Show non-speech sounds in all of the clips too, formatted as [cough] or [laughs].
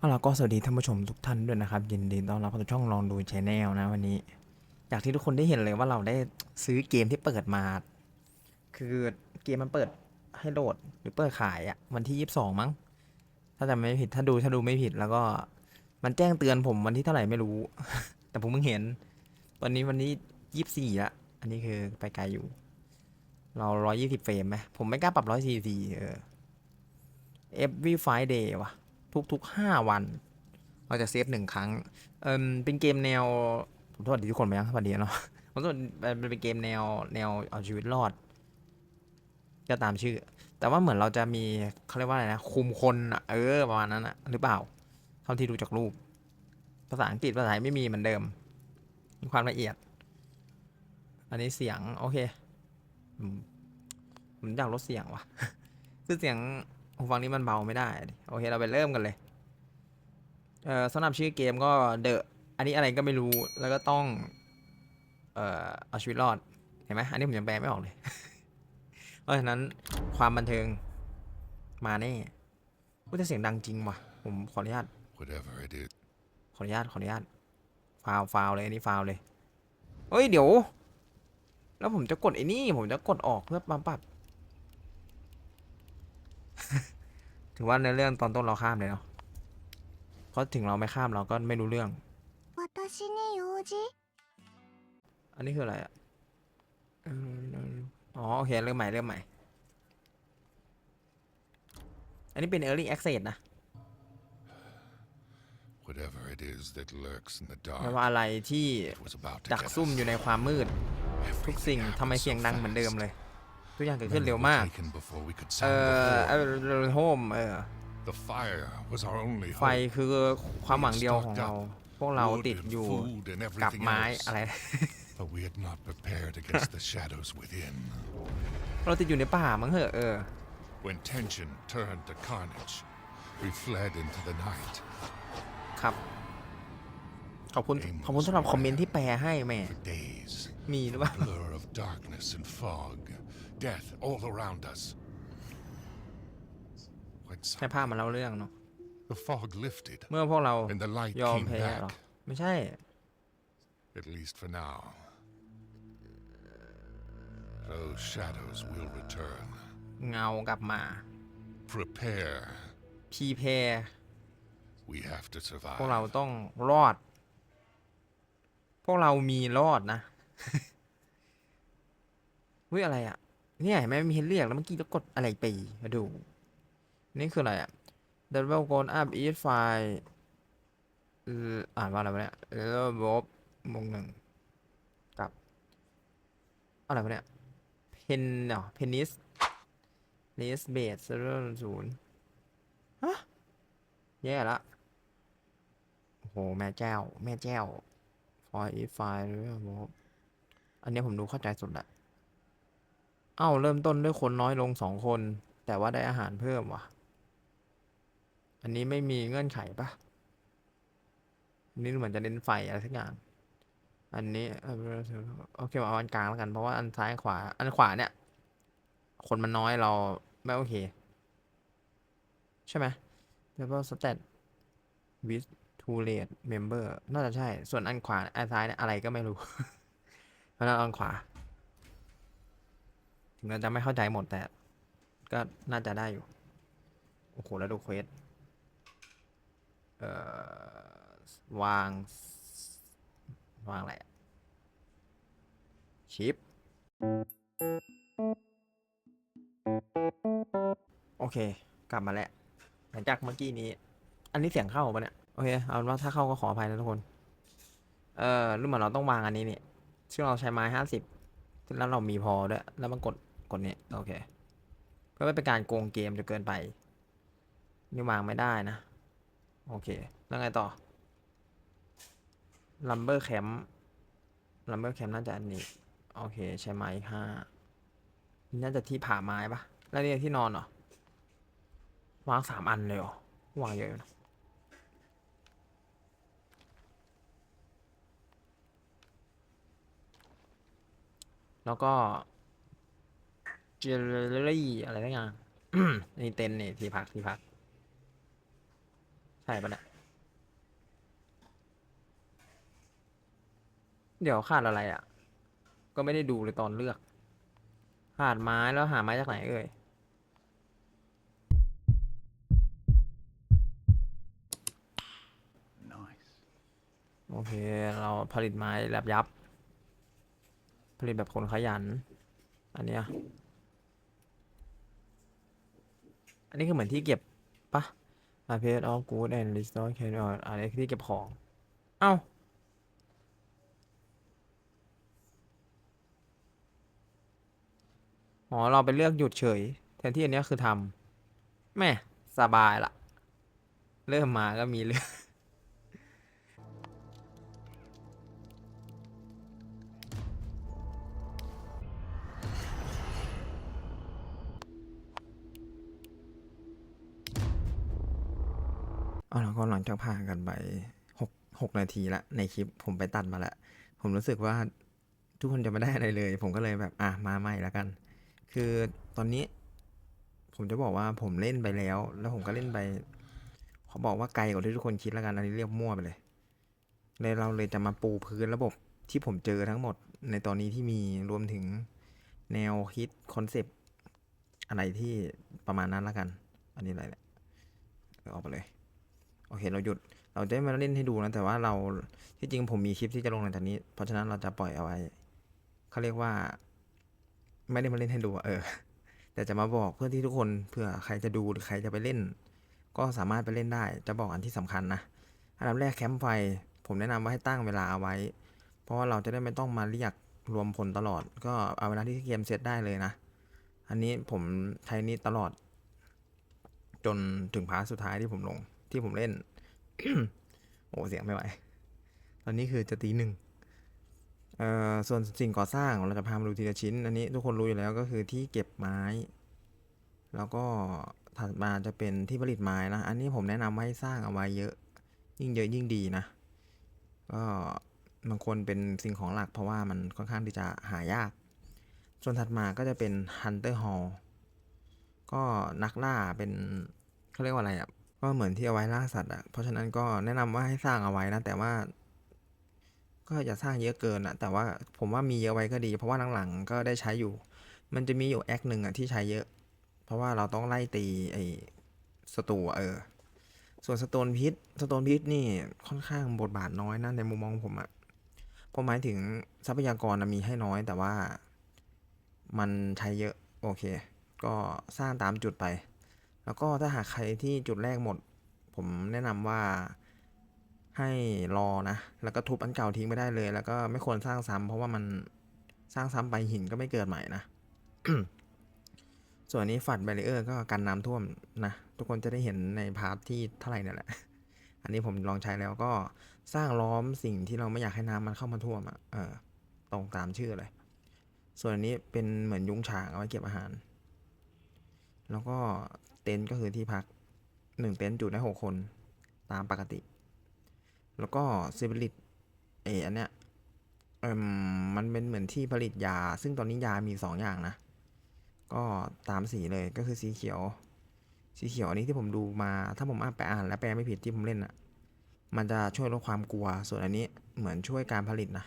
เอาล่ะก็สวัสดีท่านผู้ชมทุกท่านด้วยนะครับ ยินดีต้อนรับเข้าสู่ช่องลองดูชแนลนะวันนี้ จากที่ทุกคนได้เห็นเลยว่าเราได้ซื้อเกมที่เปิดมา คือเกมมันเปิดให้โหลดหรือเปิดขายอะวันที่22มั้ง ถ้าจำไม่ผิดถ้าดูถ้าดูไม่ผิดแล้วก็มันแจ้งเตือนผมวันที่เท่าไหร่ไม่รู้ แต่ผมเพิ่งเห็นวันนี้วันนี้24ละอันนี้คือไปไกลอยู่ เรา120เฟรมไหมผมไม่กล้าปรับ144เออ every Friday ว่ะ ทุกๆห้าวัน เราจะเซฟหนึ่งครั้ง เออเป็นเกมแนวผมโทษทุกคนไปยังสวัสดีเนาะผมโทษมันเป็นเกมแนวแนวเอาชีวิตรอด ก็ตามชื่อ แต่ว่าเหมือนเราจะมีเขาเรียกว่าอะไรนะคุมคนเออประมาณนั้นอะหรือเปล่าเท่าที่ดูจากรูป ภาษาอังกฤษภาษาไทยไม่มีเหมือนเดิม มีความละเอียด อันนี้เสียง โอเคมผมอยากลดเสียงว่ะคือเสียง หูฟังนี้มันเบาไม่ได้ดิโอเคเราไปเริ่มกันเลย เอ่อสำหรับชื่อเกมก็เดอะอันนี้อะไรก็ไม่รู้แล้วก็ต้อง เอ่อเอาชีวิตรอดเห็นไหมอันนี้ผมยังแปลไม่ออกเลย เพราะฉะนั้นความบันเทิงมาแน่พูดแต่เสียงดังจริงว่ะ ผมขออนุญาต Whatever it is, ขออนุญาตขออนุญาตฟาวฟาวเลยอันนี้ฟาวเลยเฮ้ยเดี๋ยว แล้วผมจะกดไอ้นี่ผมจะกดออกเพื่อมาปรับ ถือว่าในเรื่องตอนต้นเราข้ามเลยเนาะ เพราะถึงเราไม่ข้ามเราก็ไม่รู้เรื่อง 私に用事 อันนี้คืออะไรอ่ะเอิ่มอ๋อ โอเค เริ่มใหม่ เริ่มใหม่ อันนี้เป็น early access นะ whatever it is that lurks in the ไม่ dark, ว่าอะไรที่ it was about to ดัก get ซุ่ม us. อยู่ในความมืด ทุก Everything สิ่งทำไม happened เสียง so ดังเหมือนเดิม fast. เลย ทุกอย่างเกิดขึ้น Many เร็ว were มาก taken before we could เอ่ sound อ the เอ word. อโฮมเออ The fire was our only ไฟ hope. คือความหวังเดียวของเรา พวกเรา Wood ติด and อยู่ food and กับ everything ไม้ else. อะไร But we had not prepared against the shadows within. เราติดอยู่ในป่ามั้งเหอะเออ When tension turned to carnage, we fled into the night. ครับ ขอบคุณ ขอบคุณสำหรับคอมเมนต์ที่แปลให้แม่ For days, มีหรือเปล่า blur of darkness and fog, death all around us. When แค่ภาพมาเล่าเรื่องเนาะ the fog lifted, เมื่อพวกเรา and the light ยอม came แพ้เหรอ back, ไม่ใช่ at least for now. Those shadows will return. เงากลับมา Prepare. พีแพร We have to พวกเรา survive. ต้องรอด พวกเรามีรอดนะ เฮ้ยอะไรอ่ะ [laughs] เนี่ยเห็นไหมมีให้เรียกแล้วเมื่อกี้จะกดอะไรไปมาดู นี่คืออะไรอะ The level go up each file เอ่ออ่านว่าอะไรวะเนี่ย level ลบวงหนึ่งกับ อะไรวะเนี่ยเพนเนาะเพนนิสเลสเบสเริ่มศูนย์ฮะแย่ละโอ้โห แม่เจ้า แม่เจ้าฟอยอีไฟหรือว่าอันนี้ผมดูเข้าใจสุดละ เอ้าเริ่มต้นด้วยคนน้อยลงสองคน แต่ว่าได้อาหารเพิ่มว่ะ อันนี้ไม่มีเงื่อนไขปะอันนี้เหมือนจะเน้นไฟอะไรสักอย่าง อันนี้โอเคเอาอันกลางแล้วกัน เพราะว่าอันซ้ายขวา อันขวาเนี่ย คนมันน้อยเราไม่โอเค ใช่ไหมแล้วก็ stat with two rate member น่าจะใช่ ส่วนอันขวาอันซ้ายเนี่ยอะไรก็ไม่รู้เพราะนั้นอันขวา ถึงเราจะไม่เข้าใจหมดแต่ ก็น่าจะได้อยู่ โอ้โห แล้วดูเควส เอ่อ วาง วางอะไรอะชิป โอเค กลับมาแล้ว หลังจากเมื่อกี้นี้ อันนี้เสียงเข้าปะเนี่ย โอเค เอาว่าถ้าเข้าก็ขออภัยนะทุกคน เอ่อรู้เหมือนเราต้องวางอันนี้เนี่ย ซึ่งเราใช้ไม้ห้าสิบแล้วเรามีพอด้วย แล้วมันกด กดนี้โอเคเพื่อไม่เป็นการโกงเกมจนเกินไป นี่วางไม่ได้นะ โอเค แล้วไงต่อ lumber camp lumber camp น่าจะอันนี้ โอเค ใช้ไม้ห้านี่น่าจะที่ผ่าไม้ปะแล้วนี่ที่นอนเหรอ วางสามอันเลยเหรอ วางเยอะอยู่นะแล้วก็ เจลลี่อะไรทั้งอย่างนี่เต็นนี่ที่พักที่พัก ใช่ปะเนี่ยเดี๋ยวขาดอะไรอะ ก็ไม่ได้ดูเลยตอนเลือก ขาดไม้แล้วหาไม้จากไหนเอ่ยโอเค เราผลิตไม้แบบยับ ผลิตแบบคนขยัน อันเนี้ย อันนี้คือเหมือนที่เก็บปะ a p a i of good and restore can อ่าอันนี้ที่เก็บของ เอ้า อ๋อ เราไปเลือกหยุดเฉย แทนที่อันเนี้ยคือทำแม่สบายละ เริ่มมาก็มีเรื่อง เอาแล้วก็หลังจากผ่านกันไปหกหกนาทีละในคลิปผมไปตัดมาล้วผมรู้สึกว่าทุกคนจะไม่ได้อะไรเลย ผมก็เลยแบบอะมาใหม่แล้วกัน คือตอนนี้ ผมจะบอกว่าผมเล่นไปแล้ว แล้วผมก็เล่นไปเขาบอกว่าไกลกว่าที่ทุกคนคิดแล้วกันอันนี้เรียกมั่วไปเลยเลยเราเลยจะมาปูพื้นระบบที่ผมเจอทั้งหมดในตอนนี้ที่มีรวมถึงแนวคิดคอนเซปต์อะไรที่ประมาณนั้นแล้วกัน อันนี้อะไรเนี่ยเอาออกไปเลย โอเค เราหยุด เราจะไม่มาเล่นให้ดูนะ แต่ว่าเราที่จริงผมมีคลิปที่จะลงหลังจากนี้ เพราะฉะนั้นเราจะปล่อยเอาไว้ เขาเรียกว่า ไม่ได้มาเล่นให้ดูเออ แต่จะมาบอกเพื่อที่ทุกคนเผื่อใครจะดูหรือใครจะไปเล่น ก็สามารถไปเล่นได้ จะบอกอันที่สำคัญนะ อันดับแรกแคมป์ไฟ ผมแนะนำว่าให้ตั้งเวลาเอาไว้ เพราะว่าเราจะได้ไม่ต้องมาเรียกรวมพลตลอด ก็เอาเวลาที่เกมเสร็จได้เลยนะ อันนี้ผมใช้นี้ตลอด จนถึงพาร์ทสุดท้ายที่ผมลง ที่ผมเล่น โอ้เสียงไม่ไหว ตอนนี้คือจะตีหนึ่งเอ่อส่วนสิ่งก่อสร้างเราจะพามาดูทีละชิ้น อันนี้ทุกคนรู้อยู่แล้วก็คือที่เก็บไม้ แล้วก็ถัดมาจะเป็นที่ผลิตไม้นะ อันนี้ผมแนะนำว่าให้สร้างเอาไว้เยอะ ยิ่งเยอะยิ่งดีนะ ก็มันควรเป็นสิ่งของหลักเพราะว่ามันค่อนข้างที่จะหายาก ส่วนถัดมาก็จะเป็น Hunter Hall ก็นักล่าเป็นเขาเรียกว่าอะไรอะ ก็เหมือนที่เอาไว้ล่าสัตว์อะ เพราะฉะนั้นก็แนะนำว่าให้สร้างเอาไว้นะ แต่ว่า ก็อย่าสร้างเยอะเกินอะ แต่ว่าผมว่ามีเยอะไว้ก็ดี เพราะว่าหลังๆก็ได้ใช้อยู่ มันจะมีอยู่แอคหนึ่งอะที่ใช้เยอะ เพราะว่าเราต้องไล่ตีไอ้สตูเออ ส่วนสโตนพิษสโตนพิษนี่ค่อนข้างบทบาทน้อยนะในมุมมองผมอะผมหมายถึงทรัพยากรมีให้น้อยแต่ว่ามันใช้เยอะ โอเค ก็สร้างตามจุดไป แล้วก็ถ้าหากใครที่จุดแรกหมด ผมแนะนำว่าให้รอนะ แล้วก็ทุบอันเก่าทิ้งไม่ได้เลย แล้วก็ไม่ควรสร้างซ้ำเพราะว่ามันสร้างซ้ำไปหินก็ไม่เกิดใหม่นะส่วนนี้ฝัดแบรีเออร์ก็กันน้ำท่วมนะ ทุกคนจะได้เห็นในพาร์ทที่เท่าไหร่นี่แหละ อันนี้ผมลองใช้แล้วก็สร้างล้อมสิ่งที่เราไม่อยากให้น้ำมันเข้ามาท่วมอะเออตรงตามชื่อเลย ส่วนนนี้เป็นเหมือนยุ้งฉางเอาไว้เก็บอาหาร แล้วก็เต็นท์ก็คือที่พักหนึ่งเต็นท์จุได้หกคนตามปกติ แล้วก็ซิบิลิตเอออันเนี้ยเอมมันเป็นเหมือนที่ผลิตยา ซึ่งตอนนี้ยามีสองอย่างนะ ก็ตามสีเลยก็คือสีเขียว สีเขียวอันนี้ที่ผมดูมา ถ้าผมอ่านไปอ่านและแปลไม่ผิดที่ผมเล่นอะ มันจะช่วยลดความกลัว ส่วนอันนี้เหมือนช่วยการผลิตนะ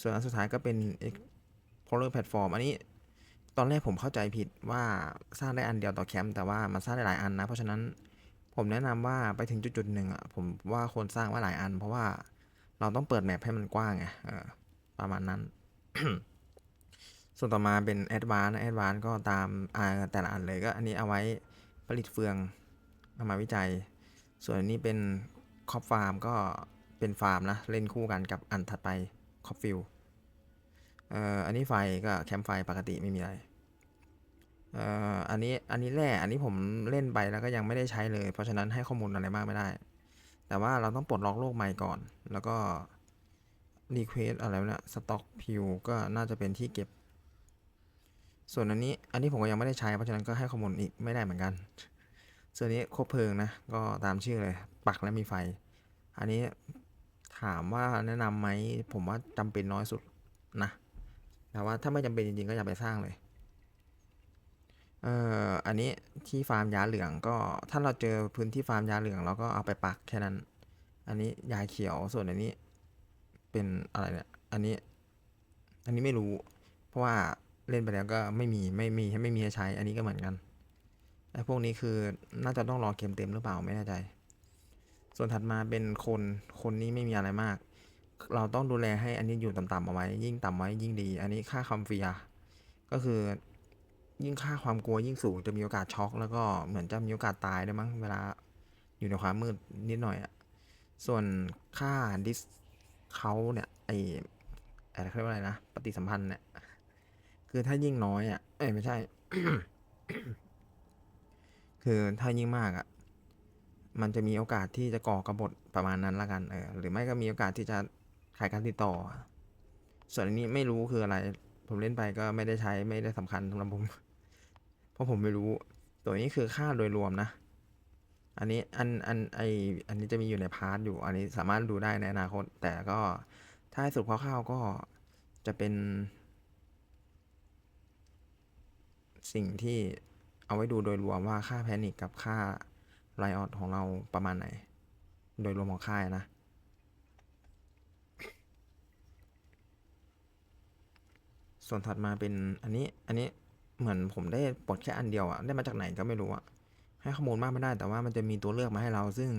ส่วนอันสุดท้ายก็เป็น Explorer Platform อันนี้ ตอนแรกผมเข้าใจผิดว่าสร้างได้อันเดียวต่อแคมป์แต่ว่ามันสร้างได้หลายอันนะ เพราะฉะนั้นผมแนะนำว่าไปถึงจุดๆหนึ่งอะผมว่าควรสร้างไว่าหลายอัน เพราะว่าเราต้องเปิดแมปให้มันกว้างไงประมาณนั้น ส่วนต่อมาเป็น a d v a n c e นะ a d v a n c e ก็ตามแต่ละอันเลยก็อันนี้เอาไว้ผลิตเฟืองเอามาวิจัย ส่วนอันนี้เป็นคอปฟาร์มก็เป็นฟาร์มนะ เล่นคู่กันกับอันถัดไปคอปฟิลเอันนี้ไฟก็แคมป์ไฟปกติไม่มีอะไรอันนี้อันนี้แร่อันนี้ผมเล่นไปแล้วก็ยังไม่ได้ใช้เลย เพราะฉะนั้นให้ข้อมูลอะไรมากไม่ได้ แต่ว่าเราต้องปลดล็อกโลกใหม่ก่อน แล้วก็รีเควสอะไรวะเนี่ยสต็อกพิวก็น่าจะเป็นที่เก็บ ส่วนอันนี้อันนี้ผมก็ยังไม่ได้ใช้เพราะฉะนั้นก็ให้ข้อมูลอีกไม่ได้เหมือนกัน ส่วนนี้คบเพลิงนะ ก็ตามชื่อเลย ปักและมีไฟ อันนี้ถามว่าแนะนำไหมผมว่าจำเป็นน้อยสุดนะ แต่ว่าถ้าไม่จำเป็นจริงๆก็อย่าไปสร้างเลยเอ่ออันนี้ที่ฟาร์มยาเหลืองก็ถ้าเราเจอพื้นที่ฟาร์มยาเหลืองเราก็เอาไปปักแค่นั้น อันนี้ยาเขียวส่วนอันนี้ เป็นอะไรเนี่ยอันนี้ อันนี้ไม่รู้ เพราะว่าเล่นไปแล้วก็ไม่มีไม่มีไม่มีให้ใช้ อันนี้ก็เหมือนกันไอ้พวกนี้คือน่าจะต้องรอเกมเต็มหรือเปล่าไม่แน่ใจ ส่วนถัดมาเป็นคนคนนี้ไม่มีอะไรมาก เราต้องดูแลให้อันนี้อยู่ต่ำๆเอาไว้ ยิ่งต่ำไว้ยิ่งดี อันนี้ค่าคำเฟียก็คือ ยิ่งค่าความกลัวยิ่งสูงจะมีโอกาสช็อก แล้วก็เหมือนจะมีโอกาสตายได้มั้งเวลาอยู่ในความมืดนิดหน่อยอะส่วนค่าดิสเขาเนี่ยไออะไรเรียกว่าอะไรนะปฏิสัมพันธ์เนี่ยคือถ้ายิ่งน้อยอะเอ้ยไม่ใช่ คือถ้ายิ่งมากอะมันจะมีโอกาสที่จะก่อกระบฏประมาณนั้นละกันเออหรือไม่ก็มีโอกาสที่จะ ขาดการติดต่อ ส่วนอันนี้ไม่รู้คืออะไร ผมเล่นไปก็ไม่ได้ใช้ไม่ได้สำคัญสำหรับผม เพราะผมไม่รู้ ตัวนี้คือค่าโดยรวมนะ อันนี้อันอันไออันนี้จะมีอยู่ในพาร์ทอยู่ อันนี้สามารถดูได้ในอนาคต แต่ก็ถ้าให้สรุปคร่าวๆก็จะเป็น สิ่งที่เอาไว้ดูโดยรวมว่าค่าแพนิคกับค่าไลออดของเราประมาณไหน โดยรวมของค่ายนะ ส่วนถัดมาเป็นอันนี้อันนี้เหมือนผมได้ปลดแค่อันเดียวอะได้มาจากไหนก็ไม่รู้อะให้ข้อมูลมากไม่ได้แต่ว่ามันจะมีตัวเลือกมาให้เราซึ่ง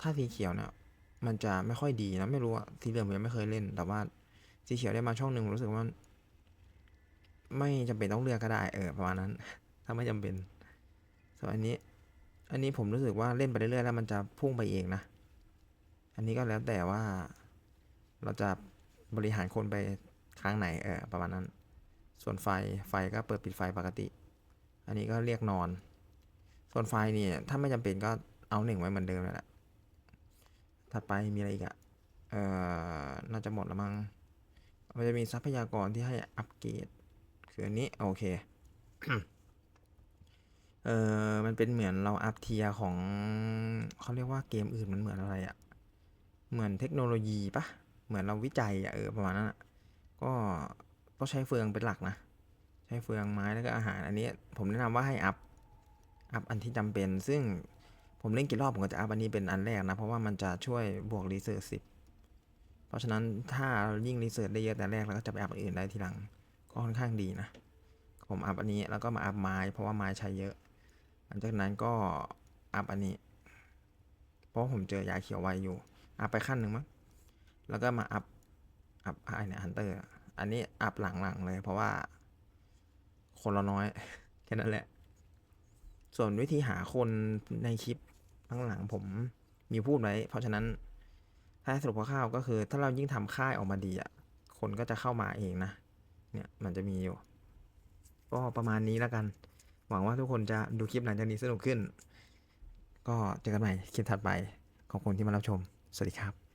ถ้าสีเขียวเนี่ยมันจะไม่ค่อยดีนะไม่รู้อะสีเหลืองผมยังไม่เคยเล่น แต่ว่าสีเขียวได้มาช่องหนึ่งผมรู้สึกว่า ไม่จำเป็นต้องเลือกก็ได้เออประมาณนั้น ถ้าไม่จำเป็นส่วนอันนี้ อันนี้ผมรู้สึกว่าเล่นไปเรื่อยๆแล้วมันจะพุ่งไปเองนะ อันนี้ก็แล้วแต่ว่าเราจะ บริหารคนไปทางไหนเออประมาณนั้น ส่วนไฟไฟก็เปิดปิดไฟปกติ อันนี้ก็เรียกนอน ส่วนไฟนี่ถ้าไม่จำเป็นก็เอาหนึ่งไว้เหมือนเดิมนั่นแหละถัดไปมีอะไรอีกอะเอ่อน่าจะหมดล้วมั้งมันจะมีทรัพยากรที่ให้อัปเกรดคืออันนี้โอเคเออมันเป็นเหมือนเราอัพเทียของเขาเรียกว่าเกมอื่นมันเหมือนอะไรอะเหมือนเทคโนโลยีปะ เหมือนเราวิจัยอะเออประมาณนั้นะก็ต้องใช้เฟืองเป็นหลักนะ ใช้เฟืองไม้แล้วก็อาหารอันนี้ ผมแนะนำว่าให้อัพอัพอันที่จำเป็น ซึ่งผมเล่นกี่รอบผมก็จะอัพอันนี้เป็นอันแรกนะ เพราะว่ามันจะช่วยบวกรีเสิร์ชสิบเพราะฉะนั้นถ้ายิ่งรีเสิร์ชได้เยอะแต่แรกเราก็จะไปอัพอื่นได้ทีหลังก็ค่อนข้างดีนะ ผมอัพอันนี้แล้วก็มาอัพไม้ เพราะว่าไม้ใช้เยอะ หลังจากนั้นก็อัพอันนี้ เพราะผมเจอยาเขียวไวอยู่อัพไปขั้นหนึ่งมั้ง แล้วก็มาอัพอัพไรเนี่ยฮันเตอร์อันนี้อัพหลังๆเลย เพราะว่า คนเราน้อย แค่นั้นแหละ ส่วนวิธีหาคนในคลิปข้างหลังผมมีพูดไว้ เพราะฉะนั้น ถ้าสรุปคร่าวๆก็คือ ถ้าเรายิ่งทำค่ายออกมาดีอะคนก็จะเข้ามาเองนะ เนี่ยมันจะมีอยู่ ก็ประมาณนี้แล้วกัน หวังว่าทุกคนจะดูคลิปหลังจากนี้สนุกขึ้น ก็เจอกันใหม่คลิปถัดไป ขอบคุณที่มารับชม สวัสดีครับ